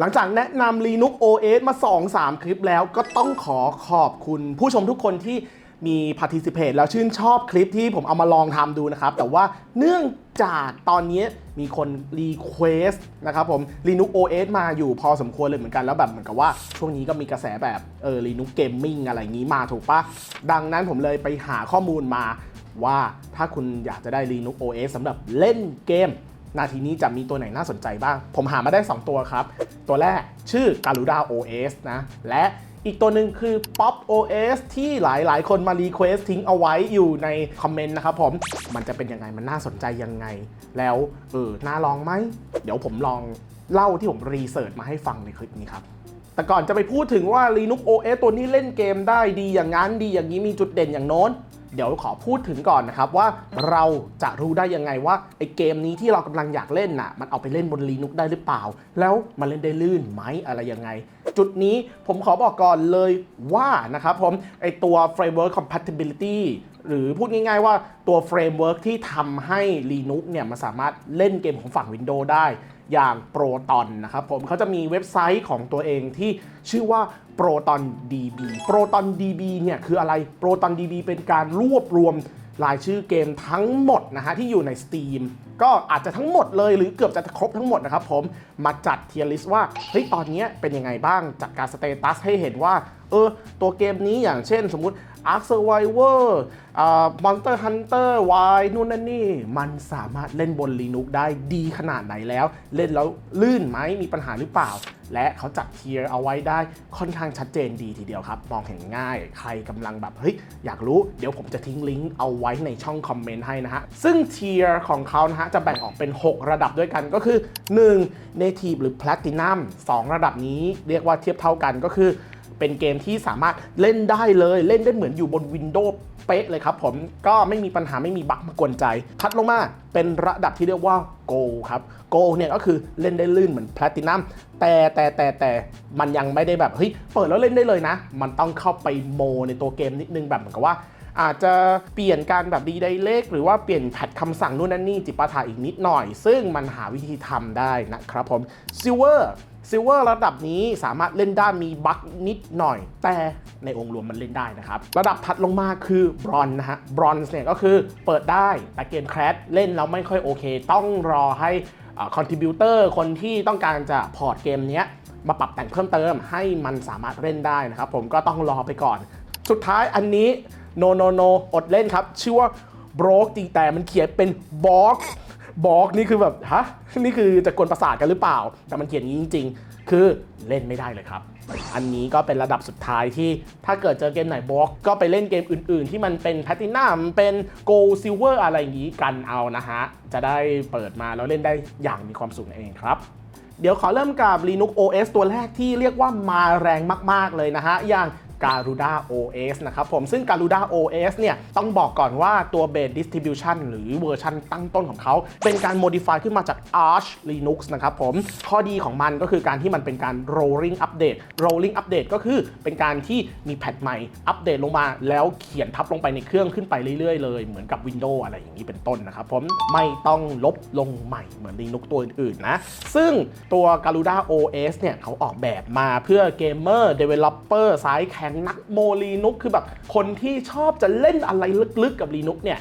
หลังจากแนะนำ Linux OS มา 2-3 คลิปแล้วก็ต้องขอขอบคุณผู้ชมทุกคนที่มี participate แล้วชื่นชอบคลิปที่ผมเอามาลองทำดูนะครับ แต่ว่าเนื่องจากตอนนี้มีคน request นะครับผม Linux OS มาอยู่พอสมควรเลยเหมือนกัน แล้วแบบเหมือนกับว่าช่วงนี้ก็มีกระแสแบบเออ Linux Gaming อะไรอย่างนี้มาถูกปะดังนั้นผมเลยไปหาข้อมูลมาว่าถ้าคุณอยากจะได้ Linux OS สำหรับเล่นเกม นาทีนี้จะมีตัวไหนน่าสนใจบ้าง ผมหามาได้ 2 ตัวครับ ตัวแรกชื่อ Garuda OS นะ และอีกตัวหนึ่งคือ Pop OS ที่หลายๆ คนมารีเควสทิ้งเอาไว้อยู่ในคอมเมนต์นะครับผม มันจะเป็นยังไง มันน่าสนใจยังไง แล้วเออน่าลองไหม เดี๋ยวผมลองเล่าที่ผมรีเสิร์ชมาให้ฟังในคลิปนี้ครับแต่ก่อนจะไปพูดถึงว่า Linux OS ตัวนี้เล่นเกมได้ดีอย่างนั้นดีอย่างนี้มีจุดเด่นอย่างโน้น เดี๋ยวขอพูดถึงก่อนนะครับว่าเราจะรู้ได้ยังไงว่าไอเกมนี้ที่เรากำลังอยากเล่นน่ะมันเอาไปเล่นบน Linux ได้หรือเปล่า แล้วมันเล่นได้ลื่นไหมอะไรยังไง จุดนี้ผมขอบอกก่อนเลยว่านะครับผมไอตัว framework compatibility หรือพูดง่ายๆว่าตัวเฟรมเวิร์กที่ทำให้ Linux เนี่ยมันสามารถเล่นเกมของฝั่ง Windows ได้อย่าง Proton นะครับผมเขาจะมีเว็บไซต์ของตัวเองที่ชื่อว่า Proton DB Proton DB เนี่ยคืออะไร Proton DB เป็นการรวบรวมรายชื่อเกมทั้งหมดนะฮะที่อยู่ใน Steam ก็อาจจะทั้งหมดเลยหรือเกือบจะครบทั้งหมดนะครับผมมาจัดเทียร์ลิสต์ว่าเฮ้ยตอนนี้เป็นยังไงบ้างจัดการสเตตัสให้เห็นว่าเออ ตัวเกมนี้อย่างเช่นสมมุติ Ark Survivor อ่า Monster Hunter Y นู่นนั่นนี่ มันสามารถเล่นบน Linux ได้ดีขนาดไหนแล้ว เล่นแล้วลื่นไหมมีปัญหาหรือเปล่า และเขาจัดเทียร์เอาไว้ได้ค่อนข้างชัดเจนดีทีเดียวครับ มองเห็นง่าย ใครกำลังแบบ เฮ้ย อยากรู้เดี๋ยวผมจะทิ้งลิงก์เอาไว้ในช่องคอมเมนต์ให้นะฮะ ซึ่งเทียร์ของเขานะฮะ จะแบ่งออกเป็น 6 ระดับด้วยกันก็คือ 1. Native หรือ Platinum 2 ระดับนี้เรียกว่าเทียบเท่ากันก็คือ เป็นเกมที่สามารถเล่นได้เลย เล่นได้เหมือนอยู่บน Windows เป๊ะเลยครับผมก็ไม่มีปัญหาไม่มีบั๊กมากวนใจคัดลงมาเป็นระดับที่เรียกว่า Go ครับ Go เนี่ยก็คือเล่นได้ลื่นเหมือน Platinum แต่แต่แต่แต่มันยังไม่ได้แบบเฮ้ยเปิดแล้วเล่นได้เลยนะ มันต้องเข้าไปโมในตัวเกมนิดนึงแบบเหมือนกับว่าอาจจะเปลี่ยนการแบบดีไดเลกหรือว่าเปลี่ยนแพทคำสั่งนู่นนั่นนี่จิปาถะอีกนิดหน่อย ซึ่งมันหาวิธีทำได้นะครับผม Silver Silver ร ซิวเวอร์ระดับนี้สามารถเล่นได้มีบั๊กนิดหน่อย แต่ในองค์รวมมันเล่นได้นะครับ ระดับถัดลงมาคือบรอนนะฮะบรอนเนี่ยก็คือเปิดได้แต่เกมแครชเล่นแล้วไม่ค่อยโอเค ต้องรอให้คอนทิบิวเตอร์คนที่ต้องการจะพอร์ตเกมนี้มาปรับแต่งเพิ่มเติมให้มันสามารถเล่นได้นะครับ ผมก็ต้องรอไปก่อน สุดท้ายอันนี้โนโนโนอดเล่นครับ ชื่อว่า broke จริงแต่มันเขียนเป็นบ็อก บอกนี่คือแบบฮะนี่คือจะกวนประสาทกันหรือเปล่า แต่มันเขียนงี้จริง ๆ คือเล่นไม่ได้เลยครับ อันนี้ก็เป็นระดับสุดท้ายที่ถ้าเกิดเจอเกมไหนบล็อก ก็ไปเล่นเกมอื่น ๆ ที่มันเป็นแพตินัมเป็นโกลซิลเวอร์อะไรอย่างนี้กันเอานะฮะ จะได้เปิดมาแล้วเล่นได้อย่างมีความสุขนั่นเองครับเดี๋ยวขอเริ่มกับ Linux OS ตัวแรกที่เรียกว่ามาแรงมาก ๆ เลยนะฮะ อย่าง Garuda OS นะครับผมซึ่ง Garuda OS เนี่ยต้องบอกก่อนว่าตัว Base Distribution หรือเวอร์ชันตั้งต้นของเขา เป็นการ modify ขึ้นมาจาก Arch Linux นะครับผมข้อดีของมันก็คือการที่มันเป็นการ rolling update rolling update ก็คือเป็นการที่มีแพทใหม่อัปเดตลงมา แล้วเขียนทับลงไปในเครื่องขึ้นไปเรื่อยๆเลยเหมือนกับ Windows อะไรอย่างนี้เป็นต้นนะครับผมไม่ต้องลบลงใหม่เหมือน Linux ตัวอื่นๆนะซึ่งตัว Garuda OS เนี่ยเขาออกแบบมาเพื่อเกมเมอร์ developer สายแงนักโมลีนุกคือแบบคนที่ชอบจะเล่นอะไรลึกๆกับลีนุกเนี่ย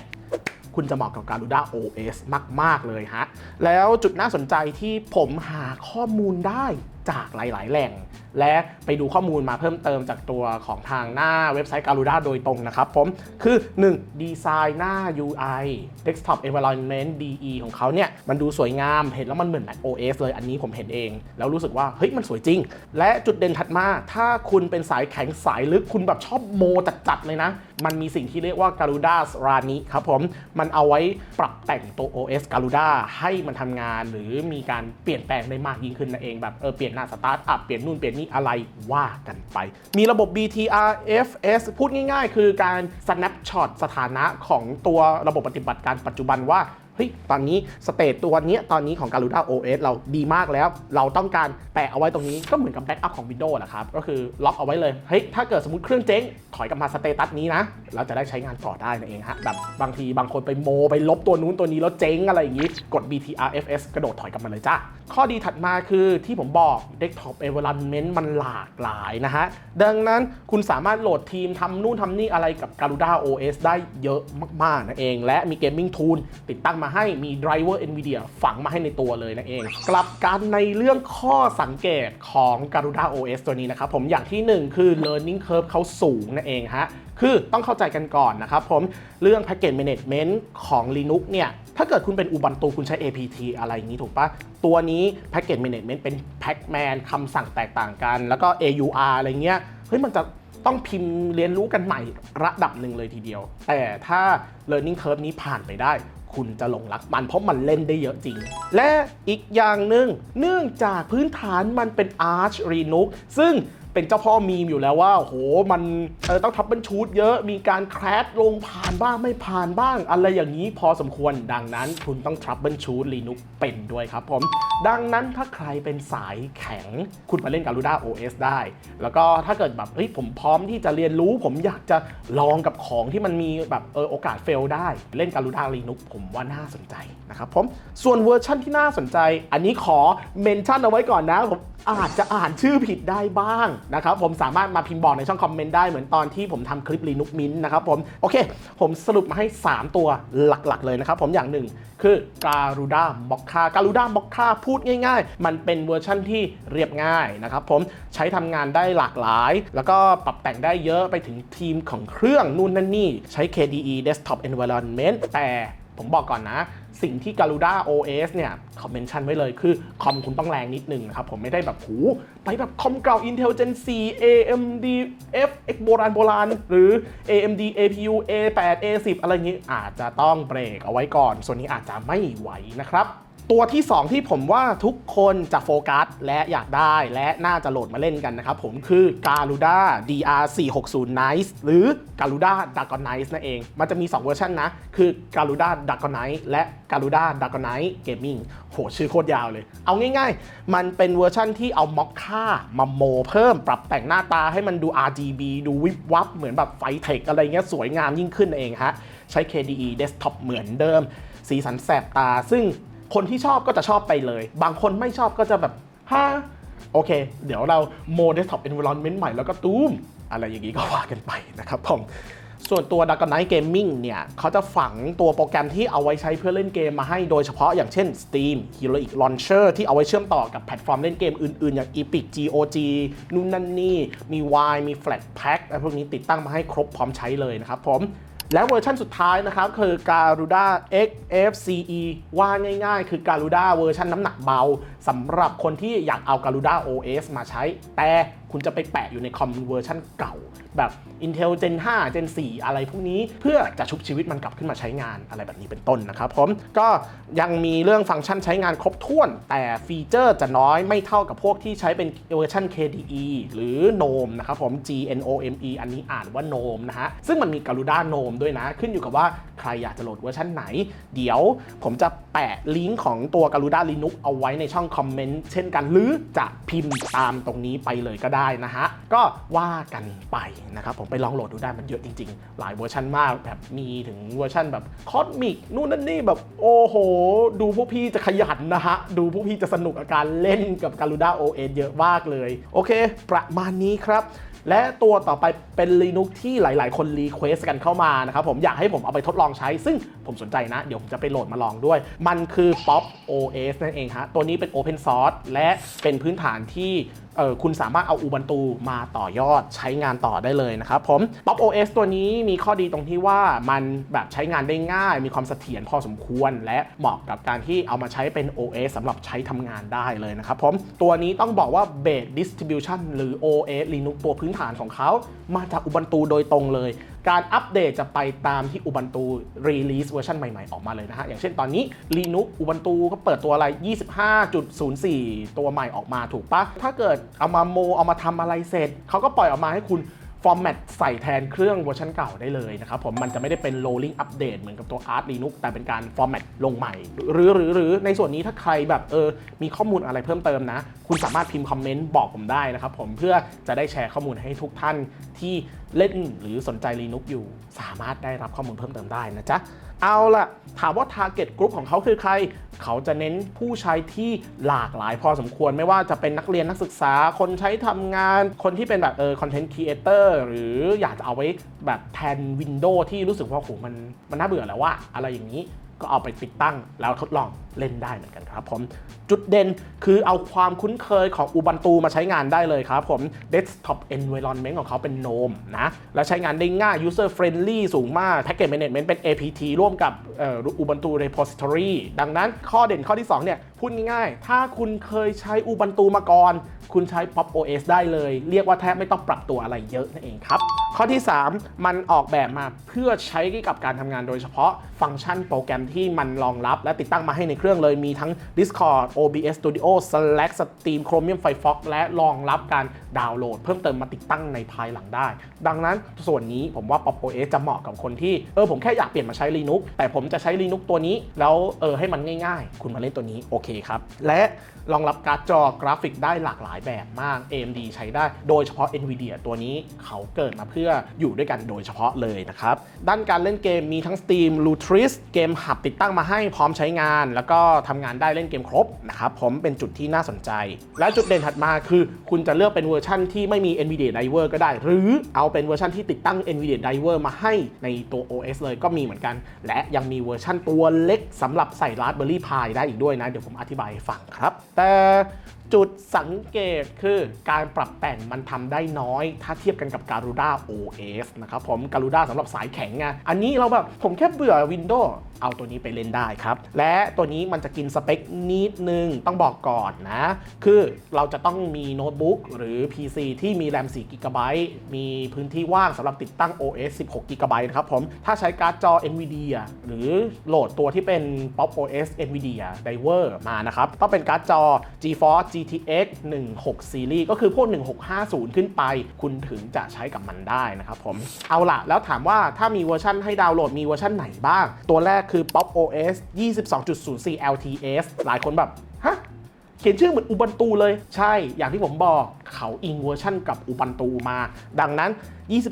คุณจะเหมาะกับ Garuda OS มาก ๆ เลยฮะ แล้วจุดน่าสนใจที่ผมหาข้อมูลได้ จากหลาย ๆ แหล่ง และไปดูข้อมูลมาเพิ่มเติมจากตัวของทางหน้าเว็บไซต์ Garuda โดยตรงนะครับผม คือ 1. ดีไซน์หน้า UI Desktop Environment DE ของเขาเนี่ย มันดูสวยงาม เห็นแล้วมันเหมือน Mac OS เลยอันนี้ผมเห็นเอง แล้วรู้สึกว่า เฮ้ย มันสวยจริง และจุดเด่นถัดมา ถ้าคุณเป็นสายแข็งสายลึกคุณแบบชอบโมจัด ๆ เลยนะ มันมีสิ่งที่เรียกว่า Garuda Rani ครับผม มันเอาไว้ปรับแต่งตัว OS Garuda ให้มันทำงาน หรือมีการเปลี่ยนแปลงได้มากยิ่งขึ้นนั่นเองแบบเออเปลี่ยนหน้าสตาร์ทอัพเปลี่ยนนู่นเปลี่ยนนี่อะไรว่ากันไป มีระบบ BTRFS พูดง่ายๆ คือการ snapshot สถานะของตัวระบบปฏิบัติการปัจจุบันว่า เฮ้ยตอนนี้สเตตตัวนี้ตอนนี้ของ Garuda OS เราดีมากแล้ว เราต้องการแปะเอาไว้ตรงนี้ก็เหมือนกับแบ็กอัพของ Windows แหละครับก็คือล็อกเอาไว้เลยเฮ้ยถ้าเกิดสมมติเครื่องเจ๊งถอยกลับมาสเตตัสนี้นะ เราจะได้ใช้งานต่อได้นั่นเองฮะแบบบางทีบางคนไปโมไปลบตัวนู้นตัวนี้แล้วเจ๊งอะไรอย่างนี้กด BTRFS กระโดดถอยกลับมาเลยจ้าข้อดีถัดมาคือที่ผมบอก Desktop Environment มันหลากหลายนะฮะดังนั้นคุณสามารถโหลดทีมทำนู่นทำนี่อะไรกับ Garuda OS ได้เยอะมากๆนั่นเอง และมี Gaming Tool ติดตั้งมาให้มี Driver NVIDIA ฝังมาให้ในตัวเลยนั่นเอง กลับกันในเรื่องข้อสังเกตของ Garuda OS ตัวนี้นะครับผมอย่างที่หนึ่งคือ Learning Curve เขาสูงนั่นเองฮะคือต้องเข้าใจกันก่อนนะครับผมเรื่อง Package Management ของ Linux เนี่ยถ้าเกิดคุณเป็น Ubuntu คุณใช้ APT อะไรอย่างนี้ถูกปะตัวนี้ Package Management เป็น Pacman คำสั่งแตกต่างกัน แล้วก็ AUR อะไรเงี้ยเฮ้ยมันจะต้องพิมพ์เรียนรู้กันใหม่ระดับหนึ่งเลยทีเดียว แต่ถ้า Learning Curve นี้ผ่านไปได้ คุณจะหลงรักมันเพราะมันเล่นได้เยอะจริง และอีกอย่างหนึ่งเนื่องจากพื้นฐานมันเป็นอาร์ชรีนุกซึ่ง เป็นเจ้าพ่อมีมอยู่แล้วว่าโหมันเออต้องทับบันชูดเยอะมีการแครดลงผ่านบ้างไม่ผ่านบ้าง อะไรอย่างนี้พอสมควรดังนั้น คุณต้องทับบันชูด Linux เป็นด้วยครับผม ดังนั้นถ้าใครเป็นสายแข็ง คุณมาเล่น Garuda OS ได้ แล้วก็ถ้าเกิดแบบเฮ้ยผมพร้อมที่จะเรียนรู้ ผมอยากจะลองกับของที่มันมีแบบเออโอกาสเฟลได้เล่น Garuda Linux ผมว่าน่าสนใจนะครับผมส่วนเวอร์ชั่นที่น่าสนใจ อันนี้ขอเมนชั่นเอาไว้ก่อนนะผม อาจจะอ่านชื่อผิดได้บ้างนะครับผมสามารถมาพิมพ์บอกในช่องคอมเมนต์ได้เหมือนตอนที่ผมทำคลิป Linux Mint นะครับผมโอเค ผมสรุปมาให้ 3 ตัวหลักๆเลยนะครับผมอย่างหนึ่งคือ Garuda Mokka Garuda Mokka พูดง่าย ๆ มันเป็นเวอร์ชั่นที่เรียบง่ายนะครับผมใช้ทำงานได้หลากหลาย แล้วก็ปรับแต่งได้เยอะไปถึงทีมของเครื่องนู่นนั่นนี่ ใช้ KDE Desktop Environment แต่ ผมบอกก่อนนะ สิ่งที่ Garuda OS เนี่ยคอมเมนชั่นไว้เลยคือ คอมคุณต้องแรงนิดนึงนะครับ ผมไม่ได้แบบหูไปแบบคอมเก่า Intel Gen 4 AMD FX โบราณโบราณ หรือ AMD APU A8 A10 อะไรอย่างนี้อาจจะต้องเบรกเอาไว้ก่อน ส่วนนี้อาจจะไม่ไหวนะครับ ตัวที่ 2 ที่ผมว่าทุกคนจะโฟกัส และอยากได้และน่าจะโหลดมาเล่นกันนะครับผมคือ Garuda DR460 Nice หรือ Garuda Dragonite นั่นเอง มันจะมี 2 เวอร์ชันนะ คือ Garuda Dragonite และ Garuda Dragonite Gaming โหชื่อโคตรยาวเลย เอาง่ายๆ มันเป็นเวอร์ชันที่เอาม็อกค่ามาโมเพิ่มปรับแต่งหน้าตาให้มันดู RGB ดูวิบวับ เหมือนแบบไฟเทคอะไรเงี้ยสวยงามยิ่งขึ้นเองฮะใช้ KDE Desktop เหมือนเดิม สีสันแสบตาซึ่ง คนที่ชอบก็จะชอบไปเลย บางคนไม่ชอบก็จะแบบฮ่าโอเค เดี๋ยวเราโม Desktop Environment ใหม่แล้วก็ตูมอะไรอย่างนี้ก็ว่ากันไปนะครับผมส่วนตัว d a r k k n i g h t Gaming เนี่ยเขาจะฝังตัวโปรแกรมที่เอาไว้ใช้เพื่อเล่นเกมมาให้โดยเฉพาะอย่างเช่น Steam Heroic Launcher ที่เอาไว้เชื่อมต่อกับแพลตฟอร์มเล่นเกมอื่นๆ อย่าง Epic GOG นู่นนั่นนี่ มี Y มี Flatpak อะไรพวกนี้ติดตั้งมาให้ครบพร้อมใช้เลยนะครับผม และเวอร์ชันสุดท้ายนะครับคือ Garuda XFCE ว่าง่ายๆ คือ Garuda เวอร์ชันน้ำหนักเบาสำหรับคนที่อยากเอา Garuda OS มาใช้ แต่คุณจะไปแปะอยู่ในคอมเวอร์ชันเก่า แบบ Intel Gen 5 Gen 4 อะไรพวกนี้ เพื่อจะชุบชีวิตมันกลับขึ้นมาใช้งานอะไรแบบนี้เป็นต้นนะครับผมก็ยังมีเรื่องฟังก์ชันใช้งานครบถ้วน แต่ฟีเจอร์จะน้อยไม่เท่ากับพวกที่ใช้เป็นเวอร์ชัน KDE หรือ GNOME นะครับผม GNOME อันนี้อ่านว่า GNOME นะฮะ ซึ่งมันมี Garuda GNOME ด้วยนะ ขึ้นอยู่กับว่าใครอยากจะโหลดเวอร์ชันไหน เดี๋ยวผมจะแปะลิงก์ของตัว Garuda Linux เอาไว้ในช่องคอมเมนต์เช่นกัน หรือจะพิมพ์ตามตรงนี้ไปเลยก็ได้นะฮะ ก็ว่ากันไปนะครับผมไปลองโหลดดูได้มันเยอะจริงๆ หลายเวอร์ชันมากแบบมีถึงเวอร์ชันแบบคอสมิกนู่นนั่นนี่แบบโอ้โห ดูพวกพี่จะขยันนะฮะ ดูพวกพี่จะสนุกกับการเล่นกับ Garuda OS เอเยอะมากเลย โอเค ประมาณนี้ครับและตัวต่อไปเป็น Linux ที่หลาย ๆ คนรีเควสกันเข้ามานะครับผมอยากให้ผมเอาไปทดลองใช้ ซึ่งผมสนใจนะ เดี๋ยวผมจะไปโหลดมาลองด้วย มันคือ Pop OS นั่นเองฮะ ตัวนี้เป็น Open Source และเป็นพื้นฐานที่ คุณสามารถเอา Ubuntu มาต่อยอดใช้งานต่อได้เลยนะครับผม Pop OS ตัวนี้มีข้อดีตรงที่ว่ามันแบบใช้งานได้ง่าย มีความเสถียรพอสมควร และเหมาะกับการที่เอามาใช้เป็น OS สำหรับใช้ทำงานได้เลยนะครับผม ตัวนี้ต้องบอกว่า Base Distribution หรือ OS Linux ตัวพื้นฐานของเขา มาจาก Ubuntu โดยตรงเลย การอัปเดตจะไปตามที่ Ubuntu Release เวอร์ชันใหม่ๆ ออกมาเลยนะฮะ อย่างเช่นตอนนี้ Linux Ubuntu ก็เปิดตัวอะไร 25.04 ตัวใหม่ออกมาถูกปะถ้าเกิดเอามาโมเอามาทำอะไรเสร็จ เขาก็ปล่อยออกมาให้คุณ ฟอร์แมตใส่แทนเครื่องเวอร์ชันเก่าได้เลยนะครับผมมันจะไม่ได้เป็น rolling update เหมือนกับตัว art Linux แต่เป็นการฟอร์แมตลงใหม่ หรือหรือหรือในส่วนนี้ถ้าใครแบบเออมีข้อมูลอะไรเพิ่มเติมนะ คุณสามารถพิมพ์คอมเมนต์บอกผมได้นะครับผมเพื่อจะได้แชร์ข้อมูลให้ทุกท่านที่เล่นหรือสนใจ Linux อยู่ สามารถได้รับข้อมูลเพิ่มเติมได้นะจ๊ะ เอาล่ะ ถามว่า Target Group ของเขาคือใคร เขาจะเน้นผู้ใช้ที่หลากหลายพอสมควรไม่ว่าจะเป็นนักเรียนนักศึกษาคนใช้ทำงาน คนที่เป็นแบบเออคอนเทนต์ครีเอเตอร์หรืออยากจะเอาไว้แบบแทน Windows ที่รู้สึกว่าโหมันมันน่าเบื่อแล้วว่าอะไรอย่างนี้ก็เอาไปติดตั้งแล้วทดลอง เล่นได้เหมือนกันครับผมจุดเด่นคือเอาความคุ้นเคยของ Ubuntu มาใช้งานได้เลยครับผม Desktop Environment ของเขาเป็น GNOME นะ และใช้งานได้ง่าย User Friendly สูงมาก Package Management เป็น APT ร่วมกับอ่อ Ubuntu Repository ดังนั้นข้อเด่นข้อที่ 2 เนี่ย พูดง่ายๆ ถ้าคุณเคยใช้ Ubuntu มาก่อน คุณใช้ Pop OS ได้เลย เรียกว่าแทบไม่ต้องปรับตัวอะไรเยอะนั่นเองครับ ข้อที่ 3 มันออกแบบมาเพื่อใช้กับการทำงานโดยเฉพาะฟังก์ชันโปรแกรมที่มันรองรับ และติดตั้งมาให้ในเครื่องเลย มีทั้ง Discord OBS Studio Slack Steam Chromium Firefox และรองรับการดาวน์โหลด เพิ่มเติมมาติดตั้งในภายหลังได้ ดังนั้นส่วนนี้ผมว่า Pop OS จะเหมาะกับคนที่ เออ ผมแค่อยากเปลี่ยนมาใช้ Linux แต่ผมจะใช้ Linux ตัวนี้ แล้วเออให้มันง่ายๆ คุณมาเล่นตัวนี้โอเคครับ และรองรับการ์ดจอกราฟิกได้หลากหลายแบบมาก AMD ใช้ได้ โดยเฉพาะ NVIDIA ตัวนี้เขาเกิดมาเพื่ออยู่ด้วยกันโดยเฉพาะเลยนะครับ ด้านการเล่นเกมมีทั้ง Steam Lutris เกมหับติดตั้งมาให้พร้อมใช้งาน แล้วก็็ทำงานได้เล่นเกมครบนะครับผมเป็นจุดที่น่าสนใจ และจุดเด่นถัดมาคือ คุณจะเลือกเป็นเวอร์ชั่นที่ไม่มี NVIDIA Driver ก็ได้ หรือเอาเป็นเวอร์ชันที่ติดตั้ง NVIDIA Driver มาให้ในตัว OS เลยก็มีเหมือนกัน และยังมีเวอร์ชั่นตัวเล็กสำหรับใส่ Raspberry Pi ได้อีกด้วยนะ เดี๋ยวผมอธิบายให้ฟังครับ แต่จุดสังเกตคือการปรับแต่งมันทำได้น้อย ถ้าเทียบกันกับ Garuda OS นะครับผม Garuda สำหรับสายแข็งไงอันนี้เราแบบผมแค่เบื่อ Windows เอาตัวนี้ไปเล่นได้ครับ และตัวนี้มันจะกินสเปคนิดนึง ต้องบอกก่อนนะ คือเราจะต้องมีโน้ตบุ๊กหรือ PC ที่มีแรม4 g b มีพื้นที่ว่างสำหรับติดตั้ง OS 16 g b นะครับผม ถ้าใช้การ์ดจอ NVIDIA หรือโหลดตัวที่เป็น Pop OS NVIDIA Diver มานะครับ ต้องเป็นการ์ดจอ GeForce GTX 16 Series ก็คือพวก 1650 ขึ้นไป คุณถึงจะใช้กับมันได้นะครับผม เอาล่ะแล้วถามว่าถ้ามีเวอร์ชันให้ดาวน์โหลดมีเวอร์ชันไหนบ้าง ตัวแรกคือ Pop OS 22.04 LTS หลายคนแบบ ฮะเขียนชื่อเหมือนอุบันตูเลย ใช่ อย่างที่ผมบอกเขาอิงเวอร์ชั่นกับอุบันตูมา ดังนั้น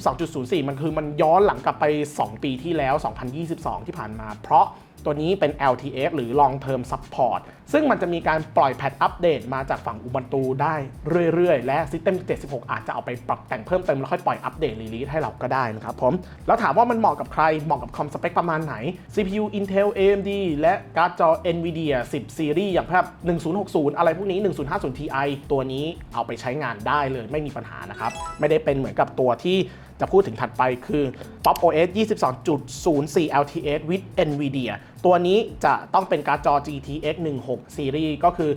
22.04 มันคือมันย้อนหลังกลับไป 2 ปีที่แล้ว 2022 ที่ผ่านมา เพราะตัวนี้เป็น LTS หรือ Long Term Support ซึ่งมันจะมีการปล่อยแพทอัปเดตมาจากฝั่งอุบันตูได้เรื่อยๆ และ System 76 อาจจะเอาไปปรับแต่งเพิ่มเติมแล้วค่อยปล่อยอัปเดตรีลีสให้เราก็ได้นะครับผม แล้วถามว่ามันเหมาะกับใคร เหมาะกับคอมสเปคประมาณไหน CPU Intel AMD และการ์ดจอ Nvidia 10 Series อย่างแบบ1060 อะไรพวกนี้ 1050 Ti ตัวนี้เอาไปใช้งานได้เลยไม่มีปัญหานะครับ ไม่ได้เป็นเหมือนกับตัวที่ จะพูดถึงถัดไปคือ Pop OS 22.04 LTS with Nvidia ตัวนี้จะต้องเป็นการ์ดจอ GTX 16 Series ก็คือ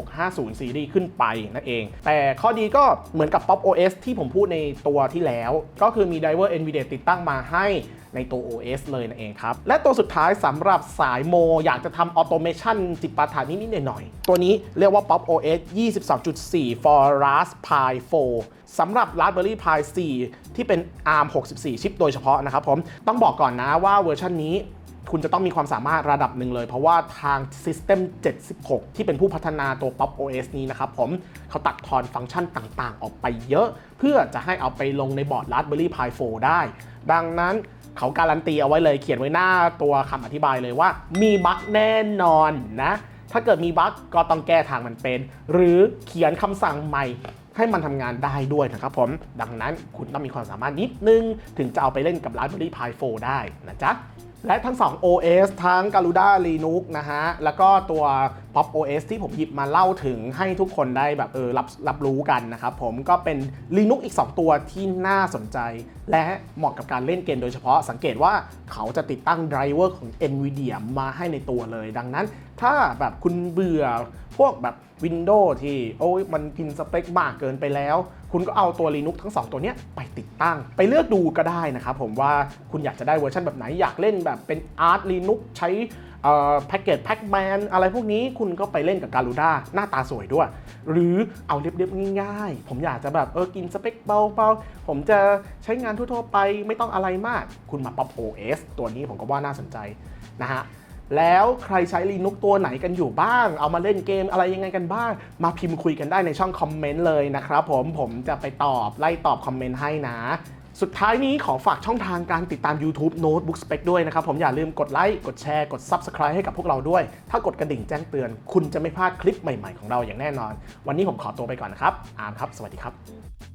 1650 Series ขึ้นไปนั่นเอง แต่ข้อดีก็เหมือนกับ Pop OS ที่ผมพูดในตัวที่แล้ว ก็คือมี driver Nvidia ติดตั้งมาให้ในตัว OS เลยนั่นเองครับ และตัวสุดท้ายสำหรับสายโม อยากจะทำออโตเมชันจิปาถานิดๆหน่อยๆ ตัวนี้เรียกว่า Pop OS 22.4 for Raspberry Pi 4 สำหรับ Raspberry Pi 4 ที่เป็น ARM 64 ชิปโดยเฉพาะนะครับผม ต้องบอกก่อนนะว่าเวอร์ชันนี้คุณจะต้องมีความสามารถระดับหนึ่งเลย เพราะว่าทาง System 76 ที่เป็นผู้พัฒนาตัว Pop OS นี้นะครับผมเขาตัดทอนฟังก์ชันต่างๆ ออกไปเยอะ เพื่อจะให้เอาไปลงในบอร์ด Raspberry Pi 4 ได้ ดังนั้นเขาการันตีเอาไว้เลยเขียนไว้หน้าตัวคำอธิบายเลยว่า มีบั๊กแน่นอนนะ ถ้าเกิดมีบั๊กก็ต้องแก้ทางมันเป็น หรือเขียนคำสั่งใหม่ ให้มันทำงานได้ด้วยนะครับผม ดังนั้นคุณต้องมีความสามารถนิดนึง ถึงจะเอาไปเล่นกับ Raspberry Pi 4 ได้นะจ๊ะและทั้ง 2 OS ทั้ง Garuda Linux นะฮะ แล้วก็ตัว Pop OS ที่ผมหยิบมาเล่าถึงให้ทุกคนได้แบบเออรับรับรู้กันนะครับผมก็เป็น Linux อีก 2 ตัวที่น่าสนใจ และเหมาะกับการเล่นเกมโดยเฉพาะสังเกตว่าเขาจะติดตั้งไดรเวอร์ของ NVIDIA มาให้ในตัวเลย ดังนั้นถ้าแบบคุณเบื่อพวกแบบ Windows ที่โอ้ยมันกินสเปคมากเกินไปแล้ว คุณก็เอาตัว Linux ทั้ง 2 ตัวเนี้ยไปติดตั้ง ไปเลือกดูก็ได้นะครับผมว่าคุณอยากจะได้เวอร์ชันแบบไหนอยากเล่นแบบเป็น Arch Linux ใช้แพ็กเกจแพ็กแมนอะไรพวกนี้คุณก็ไปเล่นกับการูด้าหน้าตาสวยด้วย หรือเอาเรียบๆง่ายๆ ผมอยากจะแบบเออกินสเปคเบาๆ ผมจะใช้งานทั่วๆไปไม่ต้องอะไรมาก คุณมาป๊อป OS ตัวนี้ผมก็ว่าน่าสนใจนะฮะ แล้วใครใช้ Linux ตัวไหนกันอยู่บ้าง เอามาเล่นเกมอะไรยังไงกันบ้าง มาพิมพ์คุยกันได้ในช่องคอมเมนต์เลยนะครับผมผมจะไปตอบไล่ตอบคอมเมนต์ให้นะ สุดท้ายนี้ขอฝากช่องทางการติดตาม YouTube Notebook Spec ด้วยนะครับ ผมอย่าลืมกดไลค์กดแชร์กด Subscribe ให้กับพวกเราด้วย ถ้ากดกระดิ่งแจ้งเตือน คุณจะไม่พลาดคลิปใหม่ๆของเราอย่างแน่นอน วันนี้ผมขอตัวไปก่อนนะครับอาร์มครับ สวัสดีครับ